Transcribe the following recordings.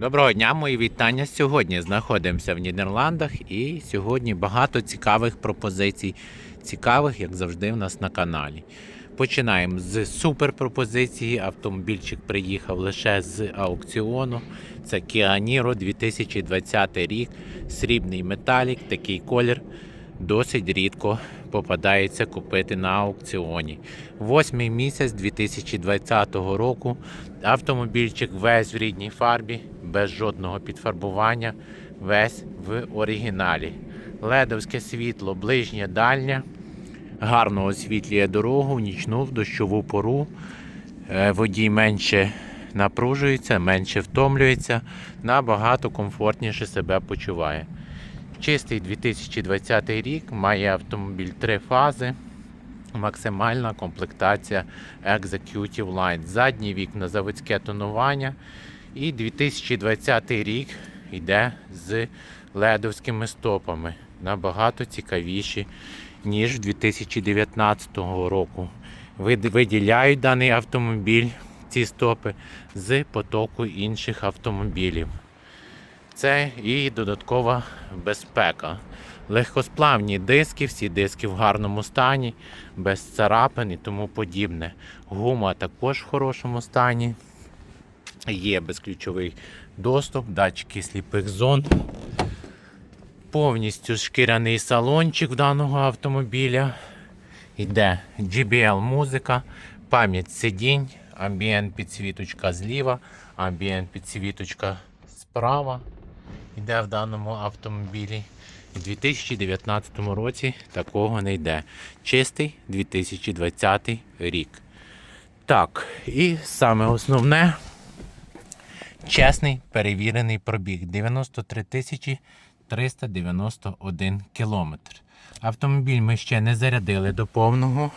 Доброго дня, мої вітання. Сьогодні знаходимося в Нідерландах і сьогодні багато цікавих пропозицій. Цікавих, як завжди, в нас на каналі. Починаємо з супер пропозиції. Автомобільчик приїхав лише з аукціону. Це Kia Niro 2020 рік. Срібний металік, такий колір. Досить рідко попадається купити на аукціоні. Восьмий місяць 2020 року. Автомобільчик весь в рідній фарбі, без жодного підфарбування, весь в оригіналі. Ледовське світло, ближнє, дальнє. Гарно освітлює дорогу, в нічну в дощову пору. Е, Водій менше напружується, менше втомлюється, набагато комфортніше себе почуває. Чистий 2020 рік має автомобіль три фази. Максимальна комплектація Executive Line. Задні вікна заводське тонування. І 2020 рік йде з ледовськими стопами. Набагато цікавіші, ніж 2019 року. Виділяють даний автомобіль, ці стопи, з потоку інших автомобілів. Це і додаткова безпека. Легкосплавні диски, всі диски в гарному стані, без царапин і тому подібне. Гума також в хорошому стані. Є безключовий доступ, датчики сліпих зон. Повністю шкіряний салончик в даного автомобіля. Йде GBL музика, пам'ять сидінь, амбієнт підсвіточка зліва, амбієнт підсвіточка справа. Йде в даному автомобілі. У 2019 році такого не йде. Чистий 2020 рік. Так, і саме основне чесний перевірений пробіг 93 тисячі 391 кілометр. Автомобіль ми ще не зарядили до повного,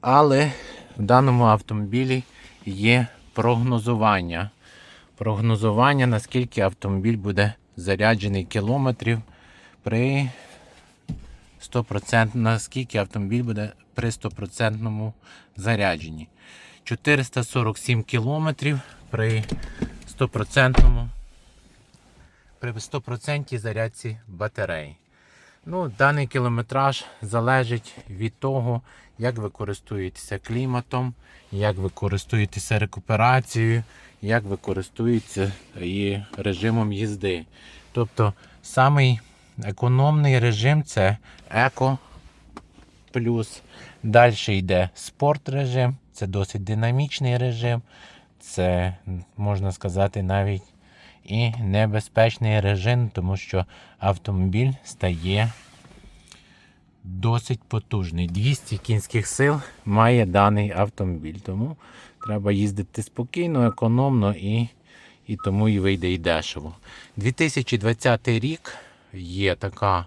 але в даному автомобілі є прогнозування. Прогнозування, наскільки автомобіль буде заряджений кілометрів при 100%, наскільки автомобіль буде при 100% зарядженні. 447 кілометрів при 100% при 100% зарядці батареї. Ну, даний кілометраж залежить від того, як ви користуєтеся кліматом, як ви користуєтеся рекуперацією, як ви користуєтеся і режимом їзди. Тобто самий економний режим це еко плюс. Далі йде спорт режим, це досить динамічний режим. Це, можна сказати, навіть і небезпечний режим, тому що автомобіль стає досить потужний. 200 кінських сил має даний автомобіль. Тому треба їздити спокійно, економно і, і тому і вийде і дешево. 2020 рік є така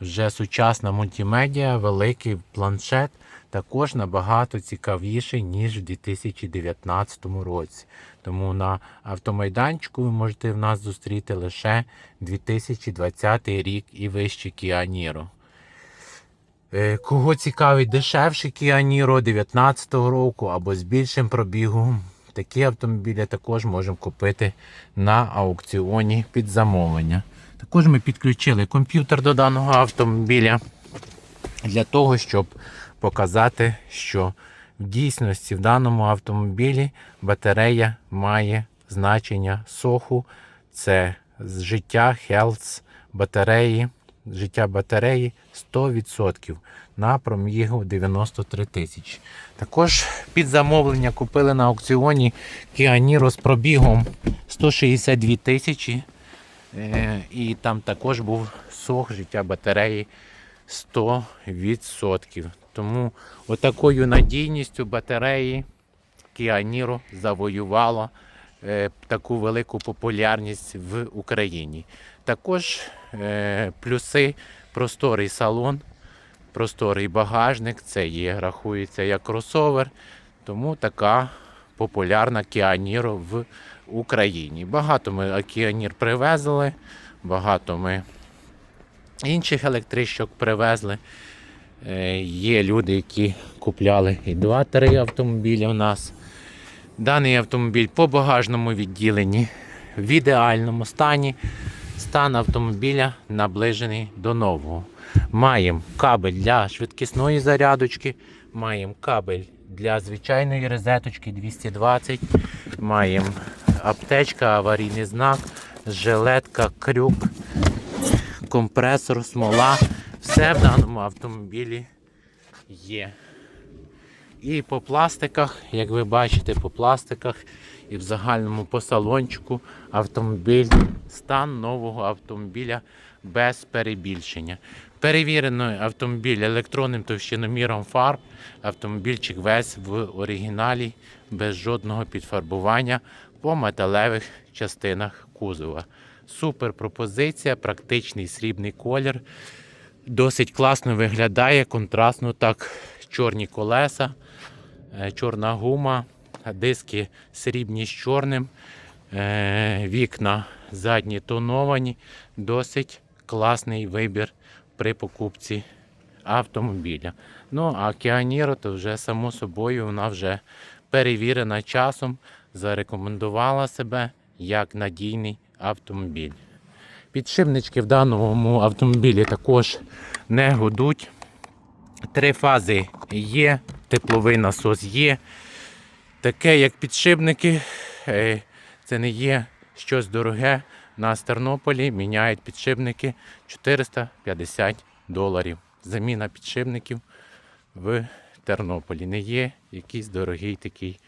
вже сучасна мультимедіа, великий планшет. Також набагато цікавіший, ніж в 2019 році. Тому на автомайданчику ви можете в нас зустріти лише 2020 рік і Kia Niro. Е, Кого цікавить дешевший Niro 2019 року або з більшим пробігом, такі автомобілі також можемо купити на аукціоні під замовлення. Також ми підключили комп'ютер до даного автомобіля для того, щоб показати, що в дійсності в даному автомобілі батарея має значення соху. Це з життя health батареї, життя батареї 100% на промігу 93 тисячі. Також під замовлення купили на аукціоні Kia Niro з пробігом 162 тисячі. Е, І там також був сох життя батареї 100%. Тому отакою надійністю батареї Niro завоювала е, таку велику популярність в Україні. Також е, плюси просторий салон, просторий багажник, це є, рахується як кросовер. Тому така популярна Niro в Україні. Багато ми Kia привезли, багато ми інших електричок привезли. Е, Є люди, які купляли і 2-3 автомобілі у нас. Даний автомобіль по багажному відділенні в ідеальному стані. Стан автомобіля наближений до нового. Маємо кабель для швидкісної зарядочки, маємо кабель для звичайної розеточки 220, маємо аптечка, аварійний знак, жилетка, крюк, компресор, смола. Все в даному автомобілі є. І по пластиках, як ви бачите, по пластиках і в загальному по салончику автомобіль, стан нового автомобіля без перебільшення. Перевірений автомобіль електронним товщиноміром фарб. Автомобільчик весь в оригіналі, без жодного підфарбування по металевих частинах кузова. Супер пропозиція, практичний срібний колір. Досить класно виглядає, контрастно так. Чорні колеса, е, чорна гума, диски срібні з чорним, е, вікна задні тоновані. Досить класний вибір при покупці автомобіля. Ну, а Кіаніро, то вже само собою вона вже перевірена часом, зарекомендувала себе як надійний автомобіль. Підшипнички в даному автомобілі також не гудуть. Три фази є, тепловий насос є. Таке, як підшипники, е, це не є щось дороге. На Тернополі міняють підшипники 450 доларів. Заміна підшипників в Тернополі. Не є якийсь дорогий такий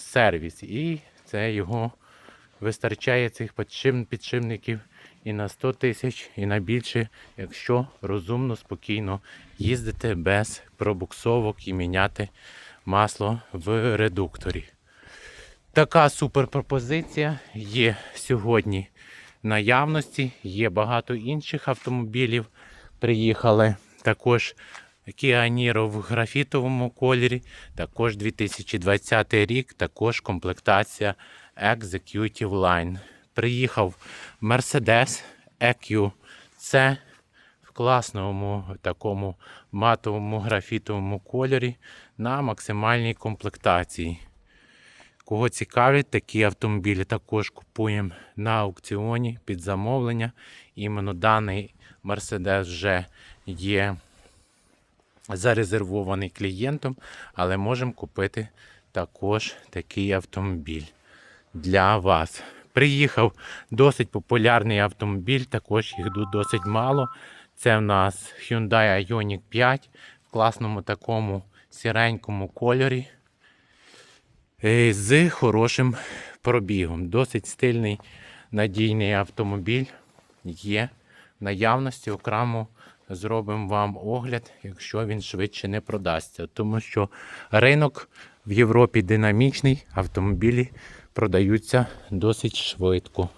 сервіс. І це його вистачає цих підшипників і на 100 тисяч, і на більше, якщо розумно, спокійно їздити без пробуксовок і міняти масло в редукторі. Така суперпропозиція є сьогодні наявності. Є багато інших автомобілів. Приїхали також Niro в графітовому кольорі. Також 2020 рік, також комплектація Executive Line. Приїхав Mercedes EQC в класному такому матовому графітовому кольорі на максимальній комплектації. Кого цікавить, такі автомобілі також купуємо на аукціоні під замовлення. Іменно даний Mercedes вже є зарезервований клієнтом, але можемо купити також такий автомобіль для вас. Приїхав досить популярний автомобіль, також їх досить мало. Це в нас Hyundai Ioniq 5 в класному такому сіренькому кольорі з хорошим пробігом. Досить стильний надійний автомобіль є в наявності. Окремо зробимо вам огляд, якщо він швидше не продасться. Тому що ринок в Європі динамічний, автомобілі продаються досить швидко.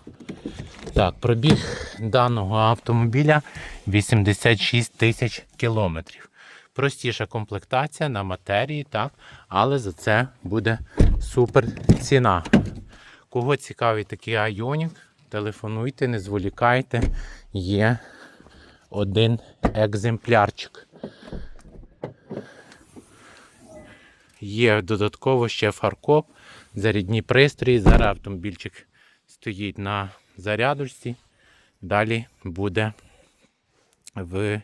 Так, пробіг даного автомобіля 86 тисяч кілометрів. Простіша комплектація на матерії, так, але за це буде супер ціна. Кого цікавий такий айонік, телефонуйте, не зволікайте. Є один екземплярчик. Є додатково ще фаркоп, зарядні пристрої. Зараз автомобільчик стоїть на зарядочці. Далі буде в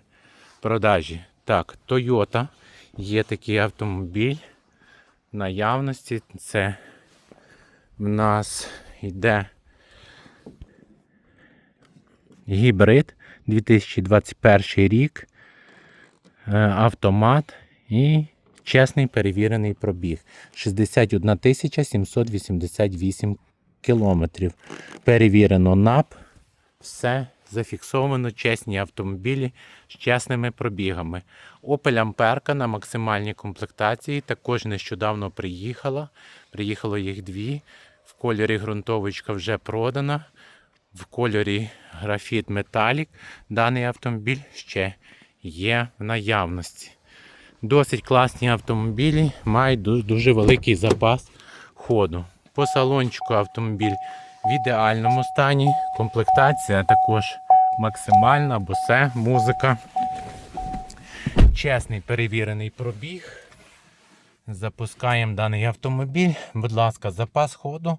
продажі. Так, Toyota є такий автомобіль в наявності. Це в нас йде гібрид 2021 рік, е, автомат і чесний перевірений пробіг. 61 788 кілометрів. Перевірено НАП. Все зафіксовано, чесні автомобілі з чесними пробігами. Opel Амперка на максимальній комплектації також нещодавно приїхала. Приїхало їх дві. В кольорі ґрунтовочка вже продана. В кольорі графіт металік. Даний автомобіль ще є в наявності. Досить класні автомобілі, мають дуже великий запас ходу. По салончику автомобіль в ідеальному стані. Комплектація також максимальна, босе, музика. Чесний перевірений пробіг. Запускаємо даний автомобіль. Будь ласка, запас ходу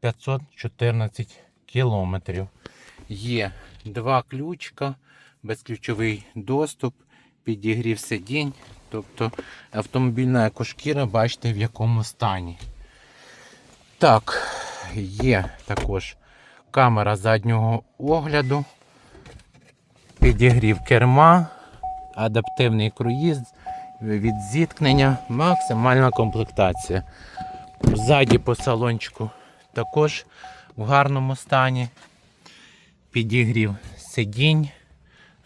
514 кілометрів. Є два ключка, безключовий доступ, підігрів сидінь. Тобто автомобільна екошкіра, бачите в якому стані. Так, є також камера заднього огляду, підігрів керма, адаптивний круїз від зіткнення, максимальна комплектація. Ззаді по салончику також в гарному стані. Підігрів сидінь,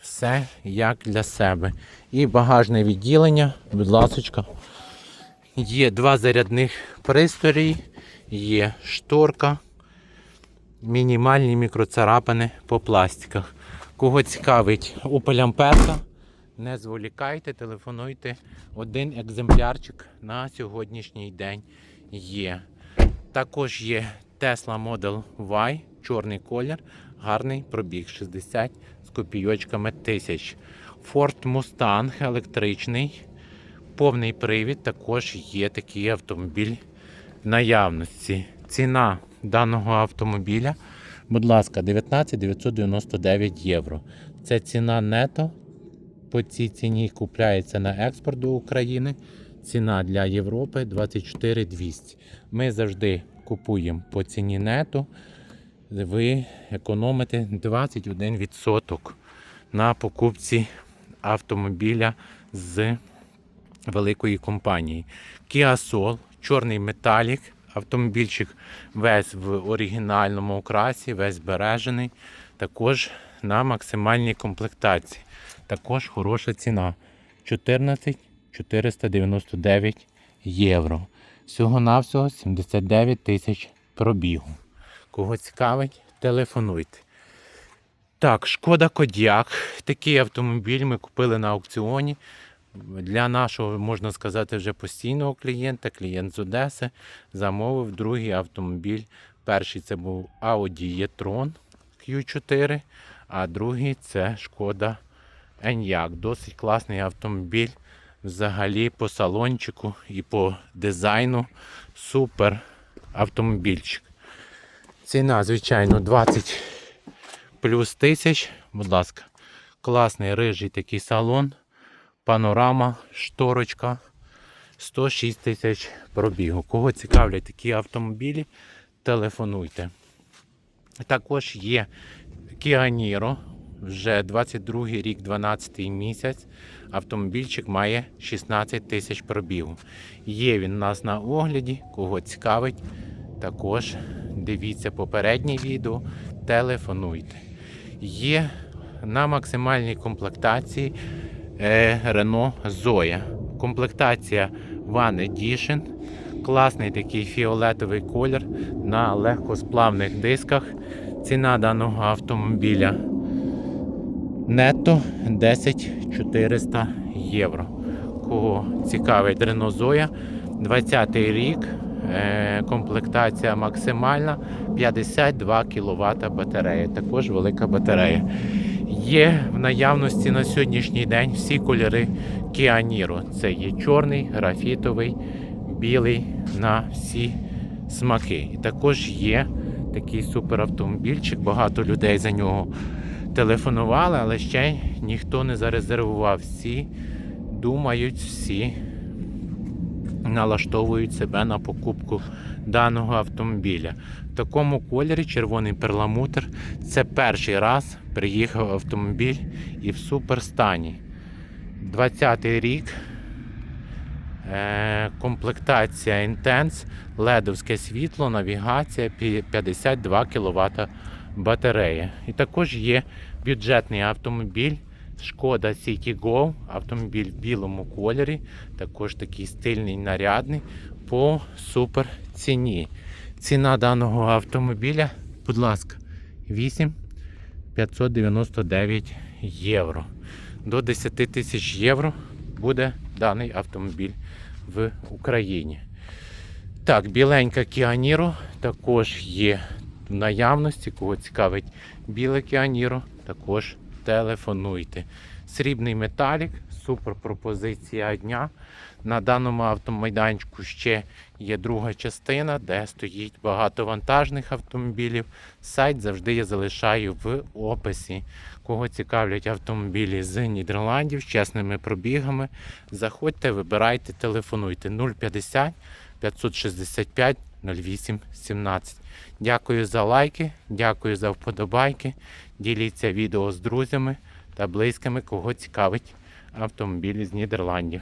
все як для себе. І багажне відділення, будь ласочка. Є два зарядних пристрої, є шторка, мінімальні мікроцарапини по пластиках. Кого цікавить Opel Amperka, не зволікайте, телефонуйте. Один екземплярчик на сьогоднішній день є. Також є Tesla Model Y, чорний колір, гарний пробіг 60 з копійочками тисяч. Ford Mustang електричний, повний привід, також є такий автомобіль в наявності. Ціна даного автомобіля, будь ласка, 19 999 євро. Це ціна нето. По цій ціні купляється на експорт до України. Ціна для Європи 24 200. Ми завжди купуємо по ціні нету. Ви економите 21% на покупці автомобіля з великої компанії. Kia Soul, чорний металік. Автомобільчик весь в оригінальному окрасі, весь збережений. Також на максимальній комплектації. Також хороша ціна. 14 499 євро. Всього-навсього 79 тисяч пробігу. Кого цікавить, телефонуйте. Так, шкода Кодіак. Такий автомобіль ми купили на аукціоні. Для нашого, можна сказати, вже постійного клієнта, клієнт з Одеси, замовив другий автомобіль. Перший це був Audi e-tron Q4, а другий це шкода Enyaq. Досить класний автомобіль. Взагалі по салончику і по дизайну супер автомобільчик. Ціна, звичайно, 20 плюс тисяч. Будь ласка, класний рижий такий салон, панорама, шторочка. 106 тисяч пробігу. Кого цікавлять такі автомобілі, телефонуйте. Також є Niro, вже 22 рік, 12 місяць. Автомобільчик має 16 тисяч пробігу. Є він у нас на огляді, кого цікавить. Також дивіться попереднє відео, телефонуйте. Є на максимальній комплектації е, Renault Zoe. Комплектація One Edition. Класний такий фіолетовий колір на легкосплавних дисках. Ціна даного автомобіля нетто 10 400 євро. Кого цікавить Renault Zoe, 20 рік, е, комплектація максимальна, 52 кВт батарея. Також велика батарея. Є в наявності на сьогоднішній день всі кольори Niro. Це є чорний, графітовий, білий на всі смаки. І також є такий суперавтомобільчик, багато людей за нього телефонували, але ще ніхто не зарезервував. Всі думають, всі налаштовують себе на покупку даного автомобіля. В такому кольорі червоний перламутр. Це перший раз приїхав автомобіль і в суперстані. 20-й рік. Е, комплектація Intense, ледовське світло, навігація, 52 кВт батарея. І також є бюджетний автомобіль Шкода City Go, автомобіль в білому кольорі, також такий стильний, нарядний, по супер ціні. Ціна даного автомобіля, будь ласка, 8 599 євро. До 10 тисяч євро буде даний автомобіль в Україні. Так, біленька Niro також є в наявності. Кого цікавить біле Niro, також телефонуйте. Срібний металік, супер пропозиція дня. На даному автомайданчику ще є друга частина, де стоїть багато вантажних автомобілів. Сайт завжди я залишаю в описі. Кого цікавлять автомобілі з Нідерландів з чесними пробігами, заходьте, вибирайте, телефонуйте 050 565 08 17. Дякую за лайки, дякую за вподобайки. Діліться відео з друзями та близькими, кого цікавить автомобілі з Нідерландів.